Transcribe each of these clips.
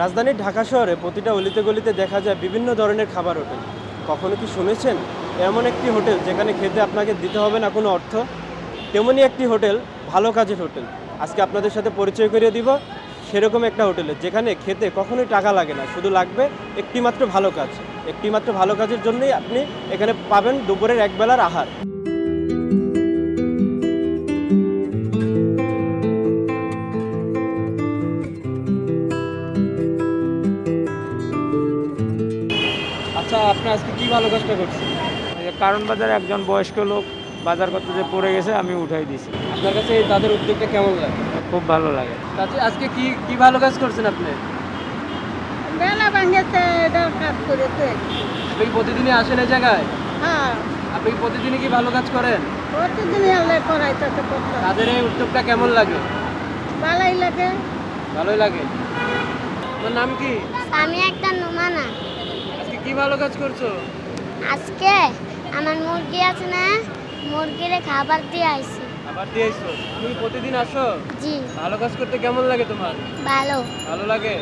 রাজধানীর ঢাকা শহরে প্রতিটা অলিতে গলিতে দেখা যায় বিভিন্ন ধরনের খাবার হোটেল। কখনো কি শুনেছেন এমন একটি হোটেল যেখানে খেতে আপনাকে দিতে হবে না কোনো অর্থ? তেমনই একটি হোটেল, ভালো কাজের হোটেল। আজকে আপনাদের সাথে পরিচয় করিয়ে দিব সেরকম একটা হোটেলে যেখানে খেতে কখনোই টাকা লাগে না, শুধু লাগবে একটিমাত্র ভালো কাজ। একটিমাত্র ভালো কাজের জন্যই আপনি এখানে পাবেন দুপুরের একবেলার আহার। আচ্ছা আপনি আজকে কি ভালো কাজটা করছেন? এই কারণ বাজারে একজন বয়স্ক লোক বাজার করতে যে পড়ে গেছে আমি উঠাই দিছি। আপনার কাছে এই তাদের উদ্যোগটা কেমন লাগে? খুব ভালো লাগে। আচ্ছা আজকে কি কি ভালো কাজ করছেন আপনি? বেলা ভাঙেছে এটার কাজ করেছে। আপনি কি প্রতিদিনই আসেন এই জায়গায়? হ্যাঁ। আপনি কি প্রতিদিনই কি ভালো কাজ করেন? প্রতিদিন এলে করাইতেছে করতে তাদের এই উদ্যোগটা কেমন লাগে? ভালোই লাগে। ভালোই লাগে। তোমার নাম কি? আমি একটা নুমানা। কি ভালো কাজ করছ? আজকে আমার মুরগি আছে না মুরগিরে খাবার দিয়ে আইছি। খাবার দিয়ে দিয়েছ তুমি প্রতিদিন আসো? জি। ভালো কাজ করতে কেমন লাগে তোমার? ভালো। ভালো লাগে?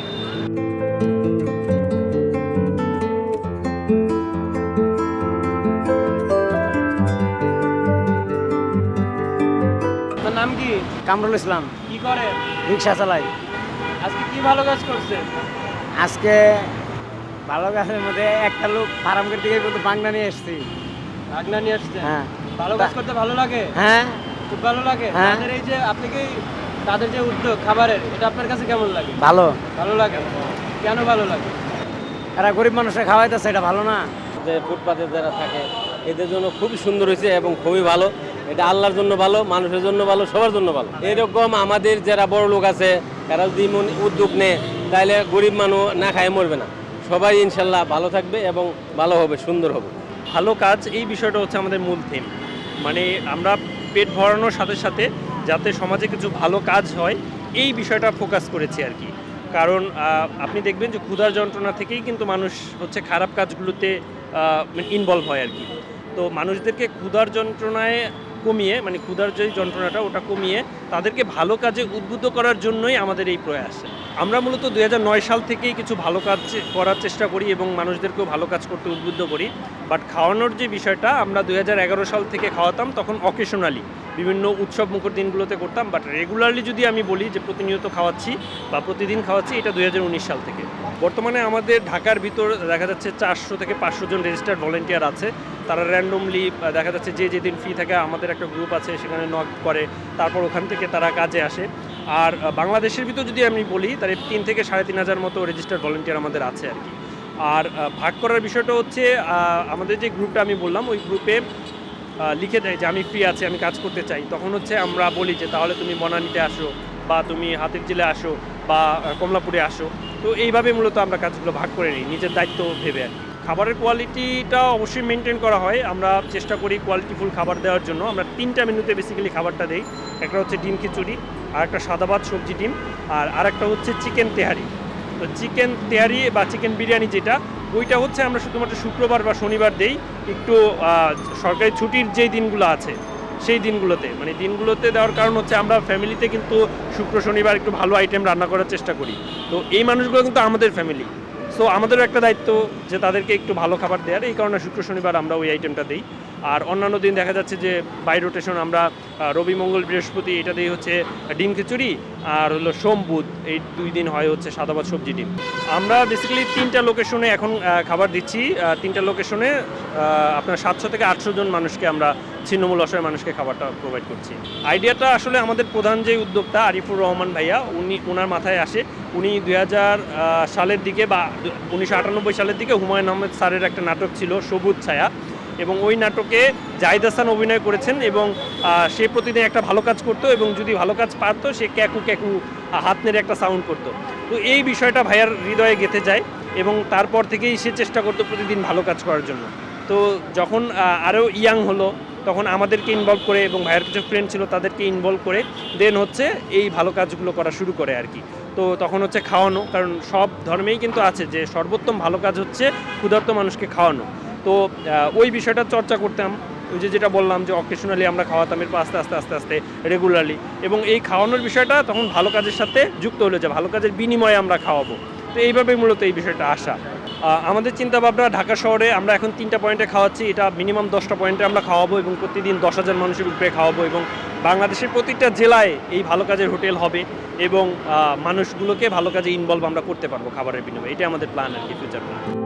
তোমার নাম কি? কামরুল ইসলাম। কি করে? রিক্সা চালাই। আজকে কি ভালো কাজ করছে? আজকে ভালো গাছের মধ্যে একটা লোক ফার্মের দিকে কিন্তু বাংলা নিয়ে এসছি। রাগনা নিয়ে আসছে হ্যাঁ। ভালো কাজ করতে ভালো লাগে? হ্যাঁ। খুব ভালো লাগে? হ্যাঁ। তাদের এই যে আপনি কি তাদের যে উদ্যোগ খাবারের এটা আপনার কাছে কেমন লাগে? ভালো। ভালো লাগে? কেন ভালো লাগে? এরা গরিব মানুষের খাওয়াইতেছে এটা ভালো না। যে ফুটপাতে যারা থাকে এদের জন্য খুবই সুন্দর হয়েছে এবং খুবই ভালো। এটা আল্লাহর জন্য ভালো মানুষের জন্য ভালো সবার জন্য ভালো। এরকম আমাদের যারা বড় লোক আছে এরা যদি উদ্যোগ নেয় তাহলে গরিব মানুষ না খায় মরবে না। সবাই ইনশাল্লাহ ভালো থাকবে এবং ভালো হবে, সুন্দর হবে। ভালো কাজ, এই বিষয়টা হচ্ছে আমাদের মূল থিম মানে আমরা পেট ভরানোর সাথে সাথে যাতে সমাজে কিছু ভালো কাজ হয়, এই বিষয়টা ফোকাস করেছি আর কি। কারণ আপনি দেখবেন যে ক্ষুধার যন্ত্রণা থেকেই কিন্তু মানুষ হচ্ছে খারাপ কাজগুলোতে ইনভলভ হয় আর কি। তো মানুষদেরকে ক্ষুধার যন্ত্রণায় কমিয়ে মানে ক্ষুধার যে যন্ত্রণাটা ওটা কমিয়ে তাদেরকে ভালো কাজে উদ্বুদ্ধ করার জন্যই আমাদের এই প্রয়াস। আমরা মূলত দু হাজার নয় সাল থেকেই কিছু ভালো কাজ করার চেষ্টা করি এবং মানুষদেরকেও ভালো কাজ করতে উদ্বুদ্ধ করি। বাট খাওয়ানোর যে বিষয়টা, আমরা দু হাজার এগারো সাল থেকে খাওয়াতাম তখন অকেশনালি বিভিন্ন উৎসব মুখর দিনগুলোতে করতাম। বাট রেগুলারলি যদি আমি বলি যে প্রতিনিয়ত খাওয়াচ্ছি বা প্রতিদিন খাওয়াচ্ছি, এটা দুই হাজার উনিশ সাল থেকে। বর্তমানে আমাদের ঢাকার ভিতর দেখা যাচ্ছে চারশো থেকে পাঁচশো জন রেজিস্টার্ড ভলেন্টিয়ার আছে। তারা র্যান্ডমলি দেখা যাচ্ছে যে যেদিন ফ্রি থাকে, আমাদের একটা গ্রুপ আছে, সেখানে নক করে, তারপর ওখান থেকে তারা কাজে আসে। আর বাংলাদেশের ভিতর যদি আমি বলি, তাহলে তিন থেকে সাড়ে তিন হাজার মতো রেজিস্টার্ড ভলেন্টিয়ার আমাদের আছে আর কি। আর ভাগ করার বিষয়টা হচ্ছে আমাদের যে গ্রুপটা আমি বললাম, ওই গ্রুপে লিখে দেয় যে আমি ফ্রি আছি, আমি কাজ করতে চাই। তখন হচ্ছে আমরা বলি যে, তাহলে তুমি বনানীতে আসো, বা তুমি হাতের জেলে আসো, বা কমলাপুরে আসো। তো এইভাবে মূলত আমরা কাজগুলো ভাগ করে নিই, নিজের দায়িত্ব ভেবে আর কি। খাবারের কোয়ালিটিটা অবশ্যই মেনটেন করা হয়। আমরা চেষ্টা করি কোয়ালিটিফুল খাবার দেওয়ার জন্য। আমরা তিনটা মেনুতে বেসিক্যালি খাবারটা দেই। একটা হচ্ছে ডিম খিচুড়ি, আর একটা সাদা ভাত সবজি ডিম, আর আরেকটা হচ্ছে চিকেন তেহারি। তো চিকেন তেহারি বা চিকেন বিরিয়ানি যেটা, ওইটা হচ্ছে আমরা শুধুমাত্র শুক্রবার বা শনিবার দেই। একটু সরকারি ছুটির যেই দিনগুলো আছে, সেই দিনগুলোতে। মানে দিনগুলোতে দেওয়ার কারণ হচ্ছে আমরা ফ্যামিলিতে কিন্তু শুক্র, শনিবার একটু ভালো আইটেম রান্না করার চেষ্টা করি। তো এই মানুষগুলো কিন্তু আমাদের ফ্যামিলি সো আমাদেরও একটা দায়িত্ব যে তাদেরকে একটু ভালো খাবার দেওয়ার। এই কারণে শুক্র শনিবার আমরা ওই আইটেমটা দিই। আর অন্যান্য দিন দেখা যাচ্ছে যে বাই রোটেশন আমরা রবি, মঙ্গল, বৃহস্পতি, এটা দিয়ে হচ্ছে ডিম খিচুড়ি আর হলো সোম, বুধ। এই দুই দিন হয় হচ্ছে সাদাবাদ সবজি, ডিম। আমরা বেসিক্যালি তিনটা লোকেশনে এখন খাবার দিচ্ছি। তিনটা লোকেশনে আপনার সাতশো থেকে আটশো জন মানুষকে আমরা ছিন্নমূল অসহায় মানুষকে খাবারটা প্রোভাইড করছি। আইডিয়াটা আসলে আমাদের প্রধান যে উদ্যোক্তা আরিফুর রহমান ভাইয়া, উনি ওনার মাথায় আসে। উনি দু হাজার সালের দিকে বা উনিশশো আটানব্বই সালের দিকে হুমায়ুন আহমেদ স্যারের একটা নাটক ছিল, সবুজ ছায়া। এবং ওই নাটকে জাহিদ হাসান অভিনয় করেছেন এবং সে প্রতিদিন একটা ভালো কাজ করতো এবং যদি ভালো কাজ পারতো, সে ক্যাকু ক্যাকু হাত নেড়ে একটা সাউন্ড করতো। তো এই বিষয়টা ভাইয়ার হৃদয়ে গেঁথে যায় এবং তারপর থেকেই সে চেষ্টা করতো প্রতিদিন ভালো কাজ করার জন্য। তো যখন আরও ইয়াং হলো তখন আমাদেরকে ইনভলভ করে এবং ভাইয়ের কিছু ফ্রেন্ড ছিল তাদেরকে ইনভলভ করে দেন হচ্ছে এই ভালো কাজগুলো করা শুরু করে আর কি। তো তখন হচ্ছে খাওয়ানো, কারণ সব ধর্মেই কিন্তু আছে যে সর্বোত্তম ভালো কাজ হচ্ছে ক্ষুধার্ত মানুষকে খাওয়ানো। তো ওই বিষয়টা চর্চা করতাম, ওই যে যেটা বললাম যে অকেশনালি আমরা খাওয়াতাম, এরপর আস্তে আস্তে আস্তে আস্তে রেগুলারলি এবং এই খাওয়ানোর বিষয়টা তখন ভালো কাজের সাথে যুক্ত হলো যে ভালো কাজের বিনিময়ে আমরা খাওয়াবো। তো এইভাবেই মূলত এই বিষয়টা আসা। আমাদের চিন্তা ভাবনা ঢাকা শহরে আমরা এখন তিনটা পয়েন্টে খাওয়াচ্ছি। এটা মিনিমাম দশটা পয়েন্টে আমরা খাওয়াবো এবং প্রতিদিন দশ হাজার মানুষের উপরে খাওয়াবো এবং বাংলাদেশের প্রতিটা জেলায় এই ভালো কাজের হোটেল হবে এবং মানুষগুলোকে ভালো কাজে ইনভলভ আমরা করতে পারব খাবারের বিনিময়ে। এটা আমাদের প্ল্যান আর কি ফিউচার প্ল্যান